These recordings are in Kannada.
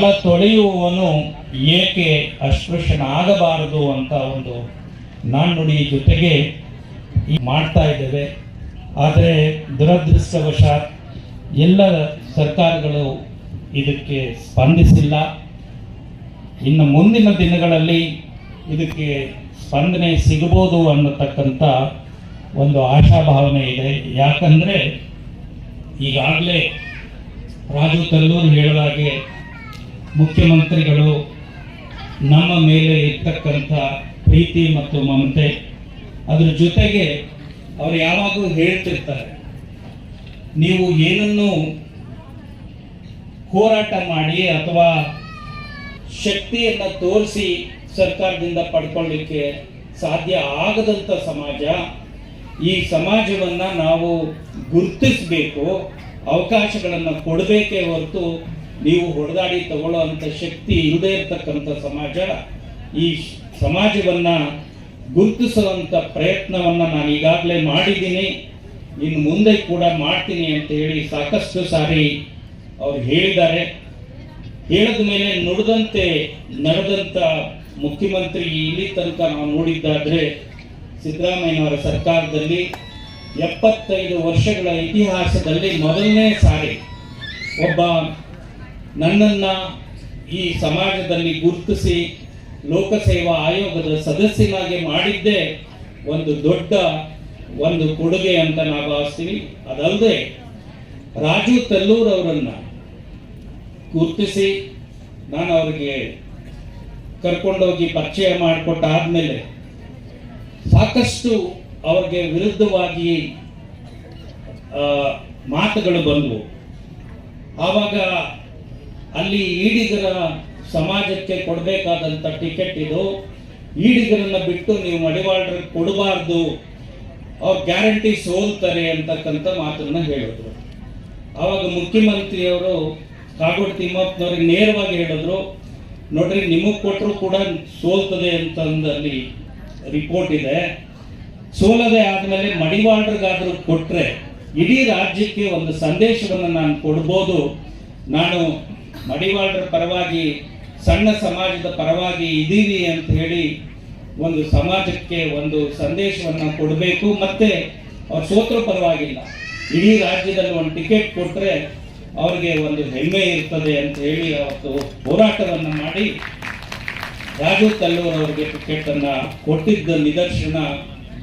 ಮಲ ತೊಳೆಯುವವನು ಏಕೆ ಅಸ್ಪೃಶ್ಯನಾಗಬಾರದು ಅಂತ ಒಂದು ನಾಣ್ಣುಡಿ ಜೊತೆಗೆ ಮಾಡ್ತಾ ಇದ್ದೇವೆ. ಆದರೆ ದುರದೃಷ್ಟವಶಾತ್ ಎಲ್ಲ ಸರ್ಕಾರಗಳು ಇದಕ್ಕೆ ಸ್ಪಂದಿಸಿಲ್ಲ. ಇನ್ನು ಮುಂದಿನ ದಿನಗಳಲ್ಲಿ ಇದಕ್ಕೆ ಸ್ಪಂದನೆ ಸಿಗಬಹುದು ಅನ್ನತಕ್ಕಂಥ ಒಂದು ಆಶಾಭಾವನೆ ಇದೆ. ಯಾಕಂದರೆ ಈಗಾಗಲೇ ರಾಜು ತಲ್ಲೂರು ಹೇಳಿದಾಗೆ ಮುಖ್ಯಮಂತ್ರಿಗಳು ನಮ್ಮ ಮೇಲೆ ಇರ್ತಕ್ಕಂಥ ಪ್ರೀತಿ ಮತ್ತು ಮಮತೆ, ಅದ್ರ ಜೊತೆಗೆ ಅವರು ಯಾವಾಗಲೂ ಹೇಳ್ತಿರ್ತಾರೆ, ನೀವು ಏನನ್ನು ಹೋರಾಟ ಮಾಡಿ ಅಥವಾ ಶಕ್ತಿಯನ್ನು ತೋರಿಸಿ ಸರ್ಕಾರದಿಂದ ಪಡ್ಕೊಳ್ಳಿಕ್ಕೆ ಸಾಧ್ಯ ಆಗದಂಥ ಸಮಾಜ, ಈ ಸಮಾಜವನ್ನು ನಾವು ಗುರುತಿಸಬೇಕು, ಅವಕಾಶಗಳನ್ನು ಕೊಡಬೇಕೇ ಹೊರತು ನೀವು ಹೊಡೆದಾಡಿ ತಗೊಳ್ಳೋ ಶಕ್ತಿ ಇಲ್ಲದೇ ಇರತಕ್ಕಂಥ ಸಮಾಜ, ಈ ಸಮಾಜವನ್ನು ಗುರುತಿಸುವಂಥ ಪ್ರಯತ್ನವನ್ನು ನಾನು ಈಗಾಗಲೇ ಮಾಡಿದ್ದೀನಿ. ಇನ್ನು ಮುಂದೆ ಕೂಡ ಮಾಡ್ತೀನಿ ಅಂತ ಹೇಳಿ ಸಾಕಷ್ಟು ಸಾರಿ ಅವ್ರು ಹೇಳಿದ್ದಾರೆ. ಹೇಳಿದ ಮೇಲೆ ನುಡಿದಂತೆ ನಡೆದಂತ ಮುಖ್ಯಮಂತ್ರಿ ಇಲ್ಲಿ ತನಕ ನಾವು ನೋಡಿದ್ದಾದರೆ ಸಿದ್ದರಾಮಯ್ಯನವರ ಸರ್ಕಾರದಲ್ಲಿ ಎಪ್ಪತ್ತೈದು ವರ್ಷಗಳ ಇತಿಹಾಸದಲ್ಲಿ ಮೊದಲನೇ ಸಾರಿ ಒಬ್ಬ ನನ್ನನ್ನ ಈ ಸಮಾಜದಲ್ಲಿ ಗುರುತಿಸಿ ಲೋಕಸೇವಾ ಆಯೋಗದ ಸದಸ್ಯನಾಗಿ ಮಾಡಿದ್ದೇ ಒಂದು ದೊಡ್ಡ ಒಂದು ಕೊಡುಗೆ ಅಂತ ನಾವು ಭಾವಿಸ್ತೀವಿ. ಅದಲ್ಲದೆ ರಾಜು ತಲ್ಲೂರ್ ಅವರನ್ನ ಗುರುತಿಸಿ ನಾನು ಅವರಿಗೆ ಕರ್ಕೊಂಡೋಗಿ ಪರಿಚಯ ಮಾಡಿಕೊಟ್ಟಾದ್ಮೇಲೆ ಸಾಕಷ್ಟು ಅವ್ರಿಗೆ ವಿರುದ್ಧವಾಗಿ ಮಾತುಗಳು ಬಂದವು. ಆವಾಗ ಅಲ್ಲಿ ಈಡಿಗರ ಸಮಾಜಕ್ಕೆ ಕೊಡಬೇಕಾದಂಥ ಟಿಕೆಟ್ ಇದು. ಈಡಿಗರನ್ನ ಬಿಟ್ಟು ನೀವು ಮಡಿವಾಳರಿಗೆ ಕೊಡಬಾರ್ದು. ಅವ್ರು ಗ್ಯಾರಂಟಿ ಸೋಲ್ತಾರೆ ಅಂತಕ್ಕಂಥ ಮಾತನ್ನ ಹೇಳಿದ್ರು. ಆವಾಗ ಮುಖ್ಯಮಂತ್ರಿಯವರು ಕಾಗೋಡು ತಿಮ್ಮಪ್ಪನವ್ರಿಗೆ ನೇರವಾಗಿ ಹೇಳಿದ್ರು, ನೋಡ್ರಿ, ನಿಮಗೆ ಕೊಟ್ಟರು ಕೂಡ ಸೋಲ್ತದೆ ಅಂತಂದಲ್ಲಿ ರಿಪೋರ್ಟ್ ಇದೆ. ಸೋಲದೆ ಆದಮೇಲೆ ಮಡಿವಾಳರಿಗಾದರೂ ಕೊಟ್ಟರೆ ಇಡೀ ರಾಜ್ಯಕ್ಕೆ ಒಂದು ಸಂದೇಶವನ್ನು ನಾನು ಕೊಡ್ಬೋದು. ನಾನು ಮಡಿವಾಳರ ಪರವಾಗಿ, ಸಣ್ಣ ಸಮಾಜದ ಪರವಾಗಿ ಇದ್ದೀವಿ ಅಂತ ಹೇಳಿ ಒಂದು ಸಮಾಜಕ್ಕೆ ಒಂದು ಸಂದೇಶವನ್ನು ಕೊಡಬೇಕು. ಮತ್ತೆ ಅವ್ರು ಸೋತ್ರ ಪರವಾಗಿಲ್ಲ. ಇಡೀ ರಾಜ್ಯದಲ್ಲಿ ಒಂದು ಟಿಕೆಟ್ ಕೊಟ್ಟರೆ ಅವ್ರಿಗೆ ಒಂದು ಹೆಮ್ಮೆ ಇರ್ತದೆ ಅಂತ ಹೇಳಿ ಅವತ್ತು ಹೋರಾಟವನ್ನು ಮಾಡಿ ರಾಜು ತಲ್ಲೂರ್ ಅವರಿಗೆ ಟಿಕೆಟನ್ನು ಕೊಟ್ಟಿದ್ದ ನಿದರ್ಶನ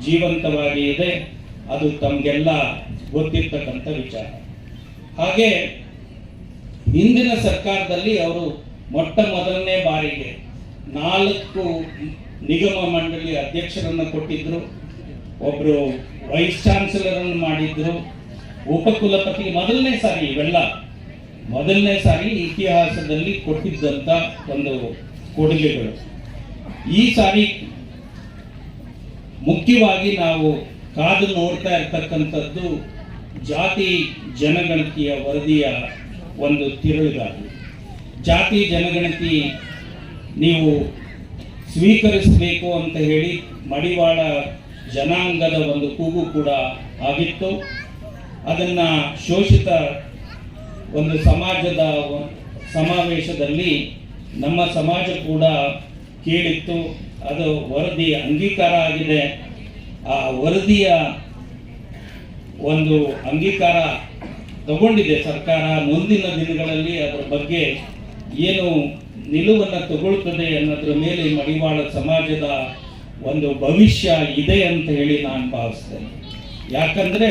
ಜೀವಂತವಾಗಿ ಇದೆ. ಅದು ತಮಗೆಲ್ಲ ಗೊತ್ತಿರ್ತಕ್ಕಂಥ ವಿಚಾರ. ಹಾಗೆ ಹಿಂದಿನ ಸರ್ಕಾರದಲ್ಲಿ ಅವರು ಮೊಟ್ಟ ಮೊದಲನೇ ಬಾರಿಗೆ ನಾಲ್ಕು ನಿಗಮ ಮಂಡಳಿ ಅಧ್ಯಕ್ಷರನ್ನು ಕೊಟ್ಟಿದ್ರು, ಒಬ್ರು ವೈಸ್ ಚಾನ್ಸಲರ್ ಅನ್ನು ಮಾಡಿದ್ರು, ಉಪಕುಲಪತಿ ಮೊದಲನೇ ಸಾರಿ ಇವೆಲ್ಲ, ಮೊದಲನೇ ಸಾರಿ ಇತಿಹಾಸದಲ್ಲಿ ಕೊಟ್ಟಿದ್ದಂಥ ಒಂದು ಕೊಡುಗೆಗಳು. ಈ ಸಾರಿ ಮುಖ್ಯವಾಗಿ ನಾವು ಕಾದು ನೋಡ್ತಾ ಇರ್ತಕ್ಕಂಥದ್ದು ಜಾತಿ ಜನಗಣತಿಯ ವರದಿಯ ಒಂದು ತಿರುಳುಗಾಲಿ ಜಾತಿ, ಜನಗಣತಿ ನೀವು ಸ್ವೀಕರಿಸಬೇಕು ಅಂತ ಹೇಳಿ ಮಡಿವಾಳ ಜನಾಂಗದ ಒಂದು ಕೂಗು ಕೂಡ ಆಗಿತ್ತು. ಅದನ್ನು ಶೋಷಿತ ಒಂದು ಸಮಾಜದ ಸಮಾವೇಶದಲ್ಲಿ ನಮ್ಮ ಸಮಾಜ ಕೂಡ ಕೇಳಿತ್ತು. ಅದು ವರದಿ ಅಂಗೀಕಾರ ಆಗಿದೆ. ಆ ವರದಿಯ ಒಂದು ಅಂಗೀಕಾರ ತಗೊಂಡಿದೆ ಸರ್ಕಾರ ಮುಂದಿನ ದಿನಗಳಲ್ಲಿ ಅದರ ಬಗ್ಗೆ ಏನು ನಿಲುವನ್ನು ತಗೊಳ್ತದೆ ಅನ್ನೋದ್ರ ಮೇಲೆ ಮಡಿವಾಳ ಸಮಾಜದ ಒಂದು ಭವಿಷ್ಯ ಇದೆ ಅಂತ ಹೇಳಿ ನಾನು ಭಾವಿಸ್ತೇನೆ. ಯಾಕಂದ್ರೆ